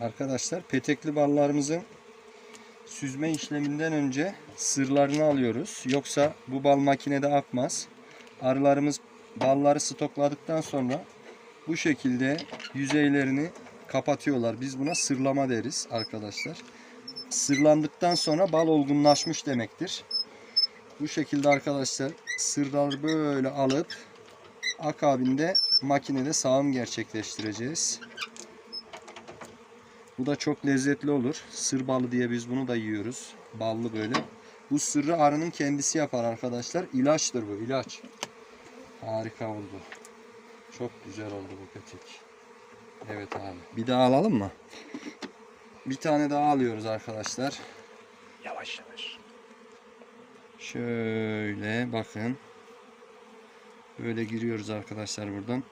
Arkadaşlar petekli ballarımızın süzme işleminden önce sırlarını alıyoruz. Yoksa bu bal makinede akmaz. Arılarımız balları stokladıktan sonra bu şekilde yüzeylerini kapatıyorlar. Biz buna sırlama deriz arkadaşlar. Sırlandıktan sonra bal olgunlaşmış demektir. Bu şekilde arkadaşlar sırları böyle alıp akabinde makinede sağım gerçekleştireceğiz. Bu da çok lezzetli olur. Sır balı diye biz bunu da yiyoruz. Ballı böyle. Bu sırrı arının kendisi yapar arkadaşlar. İlaçtır bu ilaç. Harika oldu. Çok güzel oldu bu petek. Evet abi. Bir daha alalım mı? Bir tane daha alıyoruz arkadaşlar. Yavaş yavaş. Şöyle bakın. Böyle giriyoruz arkadaşlar buradan.